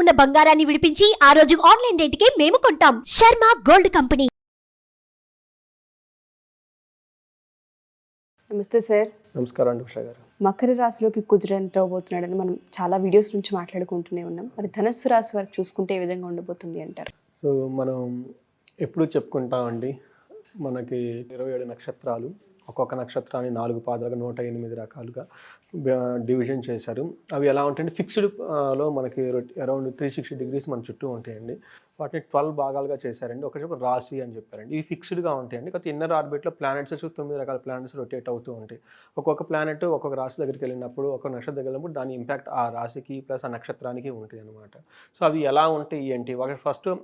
ఉన్న బంగారాన్ని విడిపించి ఆ రోజు ఆన్లైన్ రేటుకే మేము కొంటాం. Sharma gold company. Namaste sir. నమస్కారం అండి ఉషా గారు. మకర రాశిలోకి కుజుడు ఎంటర్ అవబోతున్నాడని మనం చాలా వీడియోస్ నుంచి మాట్లాడుకుంటూనే ఉన్నాం. మరి ధనస్సు రాశి వరకు చూసుకుంటే ఏ విధంగా ఉండబోతుంది అంటారు? సో మనం ఎప్పుడు చెప్పుకుంటామండి మనకి ఇరవై ఏడు నక్షత్రాలు ఒక్కొక్క నక్షత్రాన్ని నాలుగు పాదాలుగా నూట ఎనిమిది రకాలుగా డివిజన్ చేశారు. అవి ఎలా ఉంటాయంటే ఫిక్స్డ్లో మనకి అరౌండ్ త్రీ సిక్స్టీ డిగ్రీస్ మన చుట్టూ ఉంటాయండి. వాటిని ట్వెల్వ్ భాగాలుగా చేశారండి. ఒక రాశి అని చెప్పారండి. ఇవి ఫిక్స్డ్గా ఉంటాయండి. కాకపోతే ఇన్నర్ ఆర్బిట్లో ప్లానెట్స్ తొమ్మిది రకాల ప్లానెట్స్ రొటేట్ అవుతూ ఉంటాయి. ఒక్కొక్క ప్లానెట్ ఒక్కొక్క రాశి దగ్గరికి వెళ్ళినప్పుడు ఒక్కొక్క నక్షత్రం దగ్గర వెళ్ళినప్పుడు దాని ఇంపాక్ట్ ఆ రాశికి ప్లస్ ఆ నక్షత్రానికి ఉంటుంది అనమాట సో అవి ఎలా ఉంటాయి ఏంటి? ఒకటి ఫస్ట్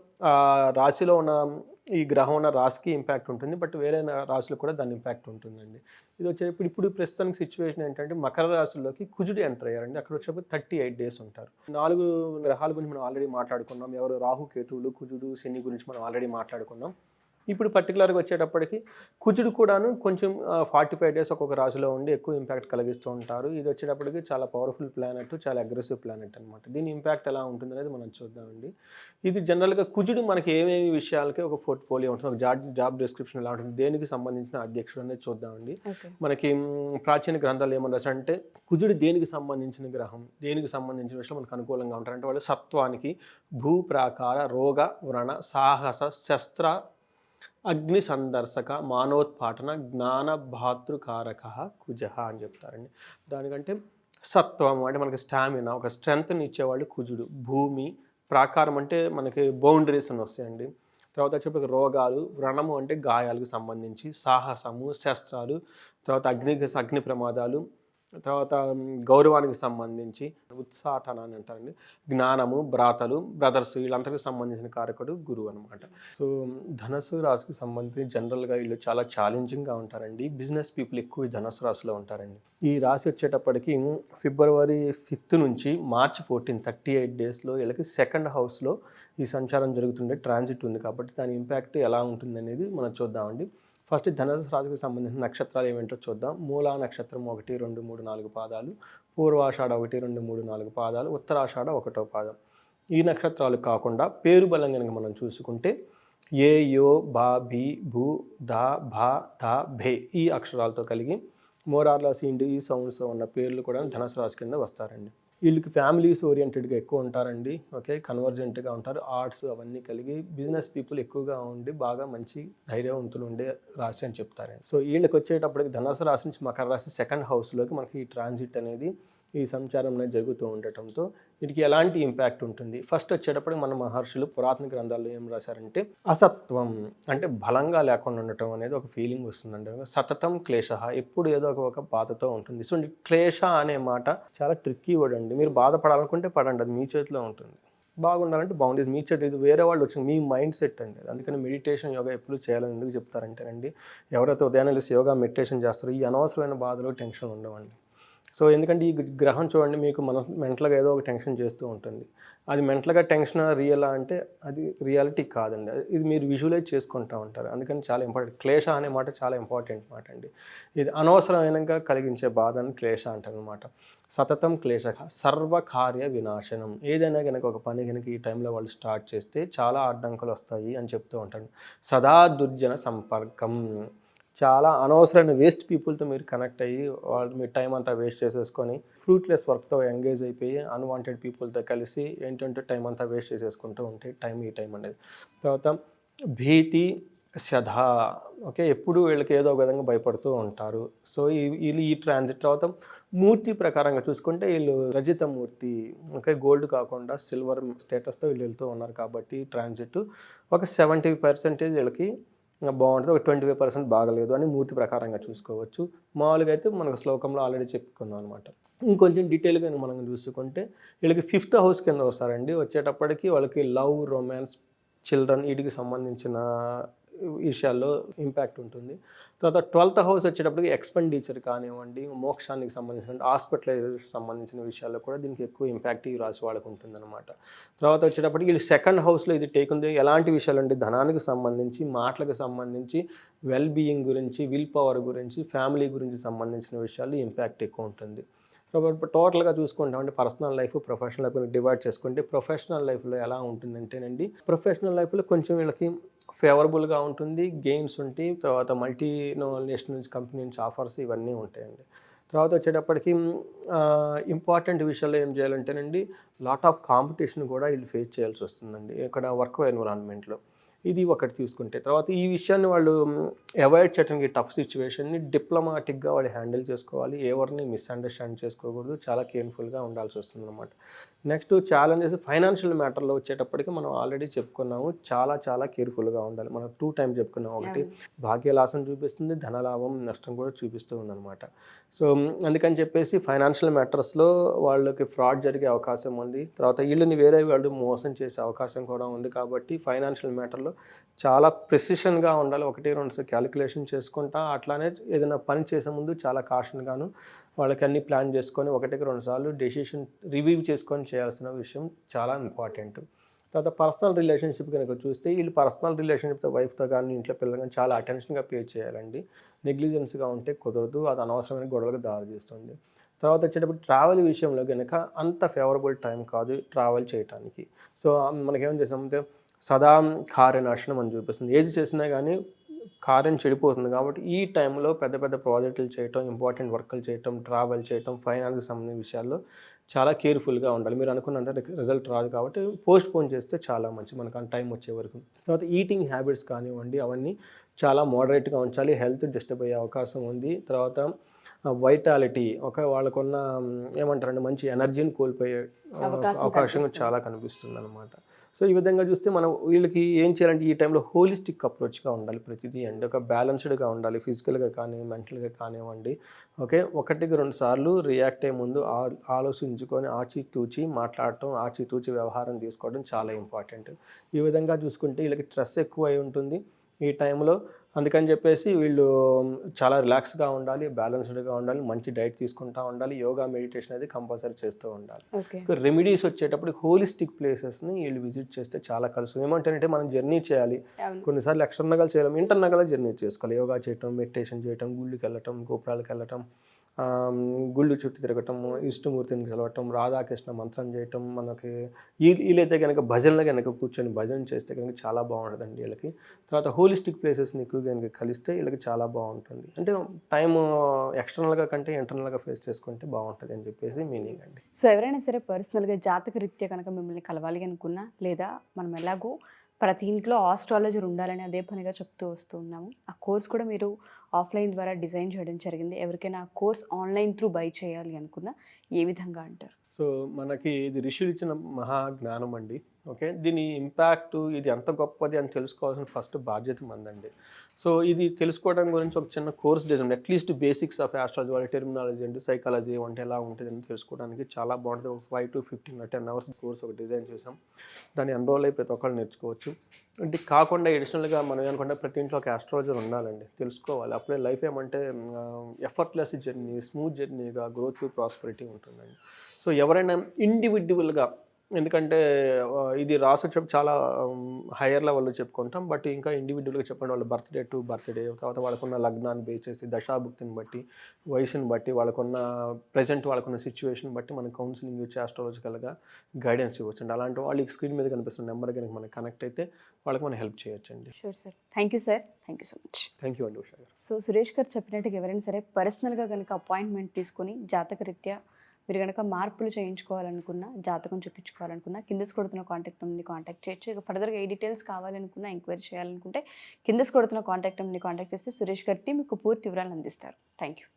రాశిలో ఉన్న ఈ గ్రహం ఉన్న రాశికి ఇంపాక్ట్ ఉంటుంది. బట్ వేరే నా- రాశులకు కూడా దాని ఇంపాక్ట్ ఉంటుందండి. ఇది వచ్చేటప్పుడు ఇప్పుడు ప్రస్తుతానికి సిచ్యువేషన్ ఏంటంటే మకర రాశిలోకి కుజుడు ఎంటర్ అయ్యారండి. అక్కడ వచ్చేప్పుడు థర్టీ ఎయిట్ డేస్ ఉంటారు నాలుగు గ్రహాల గురించి మనం ఆల్రెడీ మాట్లాడుకున్నాం. ఎవరు రాహు కేతు కేతువులు కుజుడు శని గురించి మనం ఆల్రెడీ మాట్లాడుకున్నాం. ఇప్పుడు పర్టికులర్గా వచ్చేటప్పటికి కుజుడు కూడాను కొంచెం ఫార్టీ ఫైవ్ డేస్ ఒక్కొక్క రాశిలో ఉండి ఎక్కువ ఇంపాక్ట్ కలిగిస్తూ ఉంటారు. ఇది వచ్చేటప్పటికి చాలా పవర్ఫుల్ ప్లానెట్ చాలా అగ్రెసివ్ ప్లానెట్ అనమాట దీని ఇంపాక్ట్ ఎలా ఉంటుంది అనేది మనం చూద్దామండి. ఇది జనరల్గా కుజుడు మనకి ఏమేమి విషయాలకి ఒక పోర్ట్ఫోలియో ఉంటుంది ఒక జాబ్ జాబ్ డిస్క్రిప్షన్ ఎలా ఉంటుంది దేనికి సంబంధించిన అధ్యక్షుడు అనేది చూద్దామండి. మనకి ప్రాచీన గ్రంథాలు ఏమన్నా రాశారంటే కుజుడు దేనికి సంబంధించిన గ్రహం దేనికి సంబంధించిన విషయం మనకు అనుకూలంగా ఉంటారు అంటే వాళ్ళు సత్వానికి భూప్రాకార రోగ వ్రణ సాహస శస్త్ర అగ్ని సందర్శక మానోత్పాటన జ్ఞాన భాతృకారక కుజ అని చెప్తారండి. దానికంటే సత్వం అంటే మనకి స్టామినా ఒక స్ట్రెంగ్త్ని ఇచ్చేవాళ్ళు కుజుడు. భూమి ప్రాకారం అంటే మనకి బౌండరీస్ అని వస్తాయండి. తర్వాత వచ్చేప్పటికి రోగాలు వ్రణము అంటే గాయాలకు సంబంధించి సాహసము శస్త్రాలు తర్వాత అగ్ని అగ్ని ప్రమాదాలు తర్వాత గౌరవానికి సంబంధించి ఉత్సాటన అని అంటారండి. జ్ఞానము బ్రాతలు బ్రదర్స్ వీళ్ళందరికీ సంబంధించిన కారకుడు గురువు అనమాట సో ధనస్సు రాశికి సంబంధించి జనరల్గా వీళ్ళు చాలా ఛాలెంజింగ్గా ఉంటారండి. బిజినెస్ పీపుల్ ఎక్కువ ధనస్సు రాశిలో ఉంటారండి. ఈ రాశి వచ్చేటప్పటికి ఫిబ్రవరి ఫిఫ్త్ నుంచి మార్చ్ ఫోర్టీన్ థర్టీ ఎయిట్ డేస్లో వీళ్ళకి సెకండ్ హౌస్లో ఈ సంచారం జరుగుతుండే. ట్రాన్సిట్ ఉంది కాబట్టి దాని ఇంపాక్ట్ ఎలా ఉంటుంది అనేది మనం చూద్దామండి. ఫస్ట్ ధనుసు రాశికి సంబంధించిన నక్షత్రాలు ఏమేంటో చూద్దాం. మూలా నక్షత్రం ఒకటి రెండు మూడు నాలుగు పాదాలు. పూర్వాషాఢ ఒకటి రెండు మూడు నాలుగు పాదాలు. ఉత్తరాషాఢ ఒకటో పాదం. ఈ నక్షత్రాలు కాకుండా పేరు బలం కనుక మనం చూసుకుంటే ఏ యో బా బి భూ దా భా ద భే ఈ అక్షరాలతో కలిగి మోరార్లాస్ ఇండి ఈ సౌండ్స్ ఉన్న పేర్లు కూడా ధనుసు రాశి కింద వస్తారండి. వీళ్ళకి ఫ్యామిలీస్ ఓరియంటెడ్గా ఎక్కువ ఉంటారండి. ఓకే? కన్వర్జెంట్గా ఉంటారు. ఆర్ట్స్ అవన్నీ కలిగి బిజినెస్ పీపుల్ ఎక్కువగా ఉండి బాగా మంచి ధైర్యవంతులు ఉండే రాశి అని చెప్తారండి. సో వీళ్ళకి వచ్చేటప్పటికి ధనుసు రాశి నుంచి మకర రాశి సెకండ్ హౌస్లోకి మనకి ఈ ట్రాన్సిట్ అనేది ఈ సంచారం అనేది జరుగుతూ ఉండటంతో వీటికి ఎలాంటి ఇంపాక్ట్ ఉంటుంది? ఫస్ట్ వచ్చేటప్పుడు మన మహర్షులు పురాతన గ్రంథాల్లో ఏం రాశారంటే అసత్వం అంటే బలంగా లేకుండా ఉండటం అనేది ఒక ఫీలింగ్ వస్తుందండి. సతతం క్లేశ ఎప్పుడు ఏదో ఒక ఒక బాధతో ఉంటుంది. సో క్లేశ అనే మాట చాలా ట్రిక్కీ వర్డ్ అండి. మీరు బాధపడాలనుకుంటే పడండి అది మీ చేతిలో ఉంటుంది. బాగుండాలంటే బాగుండేది మీ చేతి ఇది వేరే వాళ్ళు వచ్చింది మీ మైండ్ సెట్ అండి. అందుకని మెడిటేషన్ యోగా ఎప్పుడు చేయాలని ఎందుకు చెప్తారంటేనండి ఎవరైతే ఉదయాన్నే యోగా మెడిటేషన్ చేస్తారో ఈ అనవసరమైన బాధలు టెన్షన్ ఉండవండి. సో ఎందుకంటే ఈ గ్రహం చూడండి మీకు మన మెంటల్గా ఏదో ఒక టెన్షన్ చేస్తూ ఉంటుంది. అది మెంటల్గా టెన్షన్ రియలా అంటే అది రియాలిటీ కాదండి. అది- ఇది మీరు విజువలైజ్ చేసుకుంటూ ఉంటారు. అందుకని చాలా ఇంపార్టెంట్. క్లేశ అనే మాట చాలా ఇంపార్టెంట్ మాట అండి. ఇది అనవసరమైనగా కలిగించే బాధను క్లేశ అంటారు అనమాట సతతం క్లేశ సర్వకార్య వినాశనం. ఏదైనా కనుక ఒక పని కనుక ఈ టైంలో వాళ్ళు స్టార్ట్ చేస్తే చాలా అడ్డంకులు వస్తాయి అని చెప్తూ ఉంటాడు సదా దుర్జన సంపర్కం. చాలా అనవసరమైన వేస్ట్ పీపుల్తో మీరు కనెక్ట్ అయ్యి వాళ్ళు మీ టైం అంతా వేస్ట్ చేసేసుకొని ఫ్రూట్లెస్ వర్క్తో ఎంగేజ్ అయిపోయి అన్వాంటెడ్ పీపుల్తో కలిసి ఏంటంటే టైం అంతా వేస్ట్ చేసేసుకుంటూ ఉంటాయి టైం ఈ టైం అనేది. తర్వాత భీతి శధ ఓకే ఎప్పుడు వీళ్ళకి ఏదో ఒక విధంగా భయపడుతూ ఉంటారు. సో ఈ వీళ్ళు ఈ ట్రాన్సిట్ తర్వాత మూర్తి ప్రకారంగా చూసుకుంటే వీళ్ళు రజిత మూర్తి ఓకే గోల్డ్ కాకుండా సిల్వర్ స్టేటస్తో వీళ్ళు వెళ్తూ ఉన్నారు కాబట్టి ట్రాన్సిట్ ఒక సెవెంటీ పర్సెంటేజ్ వీళ్ళకి బాగుంటుంది. ఒక ట్వంటీ ఫైవ్ పర్సెంట్ బాగలేదు అని మూర్తి ప్రకారంగా చూసుకోవచ్చు. మామూలుగా అయితే మనకు శ్లోకంలో ఆల్రెడీ చెప్పుకున్నాం అనమాట ఇంకొంచెం డీటెయిల్గా మనం చూసుకుంటే వీళ్ళకి ఫిఫ్త్ హౌస్ కింద వస్తారండి. వచ్చేటప్పటికి వాళ్ళకి లవ్ రొమాన్స్ చిల్డ్రన్ వీటికి సంబంధించిన విషయాల్లో ఇంపాక్ట్ ఉంటుంది. తర్వాత ట్వెల్త్ హౌస్ వచ్చేటప్పటికి ఎక్స్పెండిచర్ కానివ్వండి మోక్షానికి సంబంధించిన హాస్పిటలైజేషన్ సంబంధించిన విషయాల్లో కూడా దీనికి ఎక్కువ ఇంపాక్ట్ ఈ రాశి వాళ్ళకు ఉంటుందన్నమాట. తర్వాత వచ్చేటప్పటికి వీళ్ళు సెకండ్ హౌస్లో ఇది టేక్ ఉంది. ఎలాంటి విషయాలు అంటే ధనానికి సంబంధించి మాటలకు సంబంధించి వెల్ బీయింగ్ గురించి విల్ పవర్ గురించి ఫ్యామిలీ గురించి సంబంధించిన విషయాలు ఇంపాక్ట్ ఎక్కువ ఉంటుంది. టోటల్గా చూసుకుంటామంటే personal life professional life divide చేసుకుంటే ప్రొఫెషనల్ లైఫ్లో ఎలా ఉంటుందంటేనండి ప్రొఫెషనల్ లైఫ్లో కొంచెం వీళ్ళకి ఫేవరబుల్గా ఉంటుంది గేమ్స్ ఉంటాయి తర్వాత మల్టీ నేషనల్స్ కంపెనీ నుంచి ఆఫర్స్ ఇవన్నీ ఉంటాయండి. తర్వాత వచ్చేటప్పటికి ఇంపార్టెంట్ విషయాల్లో ఏం చేయాలంటేనండి లాట్ ఆఫ్ కాంపిటీషన్ కూడా వీళ్ళు ఫేస్ చేయాల్సి వస్తుందండి ఇక్కడ వర్క్ ఎన్విరాన్మెంట్లో ఇది ఒకటి తీసుకుంటే తర్వాత ఈ విషయాన్ని వాళ్ళు అవాయిడ్ చేయడానికి టఫ్ సిచ్యువేషన్ని డిప్లొమాటిక్గా వాళ్ళు హ్యాండిల్ చేసుకోవాలి ఎవరిని మిస్అండర్స్టాండ్ చేసుకోకూడదు చాలా కేర్ఫుల్గా ఉండాల్సి వస్తుంది అనమాట నెక్స్ట్ ఛాలెంజెస్ ఫైనాన్షియల్ మ్యాటర్లో వచ్చేటప్పటికి మనం ఆల్రెడీ చెప్పుకున్నాము చాలా చాలా కేర్ఫుల్గా ఉండాలి. మనం టూ టైమ్స్ చెప్పుకున్నాం. ఒకటి భాగ్యలాసం చూపిస్తుంది ధనలాభం నష్టం కూడా చూపిస్తూ ఉందన్నమాట. సో అందుకని చెప్పేసి ఫైనాన్షియల్ మ్యాటర్స్లో వాళ్ళకి ఫ్రాడ్ జరిగే అవకాశం ఉంది. తర్వాత వీళ్ళని వేరే వాళ్ళు మోసం చేసే అవకాశం కూడా ఉంది కాబట్టి ఫైనాన్షియల్ మ్యాటర్లో చాలా ప్రెసిషన్గా ఉండాలి. ఒకటి రెండు క్యాలిక్యులేషన్ చేసుకుంటా అట్లానే ఏదైనా పని చేసే ముందు చాలా కాషన్గాను వాళ్ళకి అన్ని ప్లాన్ చేసుకొని ఒకటికి రెండు సార్లు డెసిషన్ రివ్యూ చేసుకొని చేయాల్సిన విషయం చాలా ఇంపార్టెంట్. తర్వాత పర్సనల్ రిలేషన్షిప్ కనుక చూస్తే వీళ్ళు పర్సనల్ రిలేషన్షిప్తో వైఫ్తో కానీ ఇంట్లో పిల్లలు కానీ చాలా అటెన్షన్గా పే చేయాలండి. నెగ్లిజెన్స్గా ఉంటే కుదరదు. అది అనవసరమైన గొడవలకు దారితీస్తుంది తర్వాత వచ్చేటప్పుడు ట్రావెల్ విషయంలో కనుక అంత ఫేవరబుల్ టైం కాదు ట్రావెల్ చేయడానికి సో మనకేం చేసామంటే సదా కార్యనాశనం అని చూపిస్తుంది. ఏది చేసినా కానీ కార్యం చెడిపోతుంది కాబట్టి ఈ టైంలో పెద్ద పెద్ద ప్రాజెక్టులు చేయటం ఇంపార్టెంట్ వర్కులు చేయటం ట్రావెల్ చేయటం ఫైనాన్స్కి సంబంధించిన విషయాల్లో చాలా కేర్ఫుల్గా ఉండాలి. మీరు అనుకున్నంత రిజల్ట్ రాదు కాబట్టి పోస్ట్ పోన్ చేస్తే చాలా మంచి మనకు ఆ టైం వచ్చే వరకు. తర్వాత ఈటింగ్ హ్యాబిట్స్ కానివ్వండి అవన్నీ చాలా మోడరేట్గా ఉంచాలి. హెల్త్ డిస్టర్బ్ అయ్యే అవకాశం ఉంది. తర్వాత వైటాలిటీ ఒక వాళ్ళకున్న ఏమంటారంటే మంచి ఎనర్జీని కోల్పోయే అవకాశం. చాలా కనిపిస్తుంది. అనమాట సో ఈ విధంగా చూస్తే మనం వీళ్ళకి ఏం చేయాలంటే ఈ టైంలో హోలిస్టిక్ అప్రోచ్గా ఉండాలి ప్రతిదీ. అండి ఒక బ్యాలెన్స్డ్గా ఉండాలి. ఫిజికల్గా కానీ మెంటల్గా కానివ్వండి. ఓకే? ఒకటికి రెండు సార్లు రియాక్ట్ అయ్యే ముందు ఆలోచించుకొని ఆచితూచి మాట్లాడటం ఆచితూచి వ్యవహారం తీసుకోవడం చాలా ఇంపార్టెంట్. ఈ విధంగా చూసుకుంటే వీళ్ళకి స్ట్రెస్ ఎక్కువ అయి ఉంటుంది. ఈ టైంలో అందుకని చెప్పేసి వీళ్ళు చాలా రిలాక్స్గా ఉండాలి బ్యాలెన్స్డ్గా ఉండాలి మంచి డైట్ తీసుకుంటూ ఉండాలి యోగా మెడిటేషన్ అనేది కంపల్సరీ చేస్తూ ఉండాలి. రెమెడీస్ వచ్చేటప్పుడు హోలిస్టిక్ ప్లేసెస్ని వీళ్ళు విజిట్ చేస్తే చాలా కలుస్తుంది. ఏమంటారంటే మనం జర్నీ చేయాలి. కొన్నిసార్లు ఎక్స్టర్నల్గా చేయలేం ఇంటర్నల్గా జర్నీ చేసుకోవాలి. యోగా చేయటం మెడిటేషన్ చేయటం గుళ్ళకి వెళ్ళటం గోపురాలకు వెళ్ళటం గుళ్ళు చుట్టూ తిరగటం ఇష్టమూర్తిని కలవటం రాధాకృష్ణ మంత్రం చేయటం మనకి వీళ్ళైతే కనుక భజనలు కనుక కూర్చొని భజన చేస్తే కనుక చాలా బాగుంటుందండి వీళ్ళకి. తర్వాత హోలిస్టిక్ ప్లేసెస్ని ఎక్కువ కనుక కలిస్తే వీళ్ళకి చాలా బాగుంటుంది. అంటే టైం ఎక్స్టర్నల్గా కంటే ఇంటర్నల్గా ఫేస్ చేసుకుంటే బాగుంటుంది అని చెప్పేసి మీనింగ్ అండి. సో ఎవరైనా సరే పర్సనల్గా జాతక రీత్యా కనుక మిమ్మల్ని కలవాలి అనుకున్నా లేదా మనం ఎలాగో ప్రతి ఇంట్లో ఆస్ట్రాలజర్ ఉండాలని అదే పనిగా చెప్తూ వస్తూ ఉన్నాము. ఆ కోర్స్ కూడా మీరు ఆఫ్లైన్ ద్వారా డిజైన్ చేయడం జరిగింది. ఎవరికైనా ఆ కోర్స్ ఆన్లైన్ త్రూ బై చేయాలి అనుకున్నా ఏ విధంగా అంటారు? సో మనకి ఇది ఋషులు ఇచ్చిన మహా జ్ఞానం అండి ఓకే? దీని ఇంపాక్ట్ ఇది ఎంత గొప్పది అని తెలుసుకోవాల్సిన ఫస్ట్ బాధ్యత మందండి సో ఇది తెలుసుకోవడం గురించి ఒక చిన్న course design at least basics of astrology వాళ్ళ టెర్మినాలజీ అంటే సైకాలజీ అంటే ఎలా ఉంటుంది అని తెలుసుకోవడానికి చాలా బాగుంటుంది. ఒక five to fifteen ten hours course ఒక డిజైన్ చేసాం దాన్ని ఎన్రోల్ అయి ప్రతి ఒక్కళ్ళు నేర్చుకోవచ్చు. అంటే కాకుండా ఎడిషనల్గా మనం ఏమనుకుంటే ప్రతి ఇంట్లో ఒక ఆస్ట్రాలజర్ ఉండాలండి. తెలుసుకోవాలి. అప్పుడే లైఫ్ ఏమంటే ఎఫర్ట్లెస్ జర్నీ స్మూత్ జర్నీగా గ్రోత్ ప్రాస్పరిటీ ఉంటుందండి. సో ఎవరైనా ఇండివిజువల్గా ఎందుకంటే ఇది రాసొచ్చే చాలా హయ్యర్ లెవెల్లో చెప్పుకుంటాం బట్ ఇంకా ఇండివిజువల్గా చెప్పండి వాళ్ళ బర్త్డే టు బర్త్డే తర్వాత వాళ్ళకున్న లగ్నాన్ని బేస్ చేసి దశాభుక్తిని బట్టి వయసుని బట్టి వాళ్ళకున్న ప్రజెంట్ వాళ్ళకున్న సిచ్యువేషన్ బట్టి మనం కౌన్సిలింగ్ ఇచ్చి ఆస్ట్రాలజికల్గా గైడెన్స్ ఇవ్వచ్చండి. అలాంటి వాళ్ళకి స్క్రీన్ మీద కనిపిస్తున్న నెంబర్ కనుక మనకి కనెక్ట్ అయితే వాళ్ళకి మనం హెల్ప్ చేయొచ్చండి. Sure sir thank you sir thank you so much thank you అండి ఉషా గారు సో సురేష్ గారు చెప్పినట్టుగా ఎవరైనా సరే పర్సనల్గా కనుక అపాయింట్మెంట్ తీసుకొని జాతక రీత్యా మీరు కనుక మార్పులు చేయించుకోవాలనుకున్నా జాతకం చూపించుకోవాలనుకున్నా కింద కొడుతున్న కాంటాక్ట్ నెంబర్ని కాంటాక్ట్ చేయొచ్చు. ఇక ఫర్దర్గా ఏ డీటెయిల్స్ కావాలనుకున్నా ఎంక్వైరీ చేయాలనుకుంటే కింద కొడుతున్న కాంటాక్ట్ నెంబర్ని కాంటాక్ట్ చేస్తే సురేష్ గారి మీకు పూర్తి వివరాలు అందిస్తారు. Thank you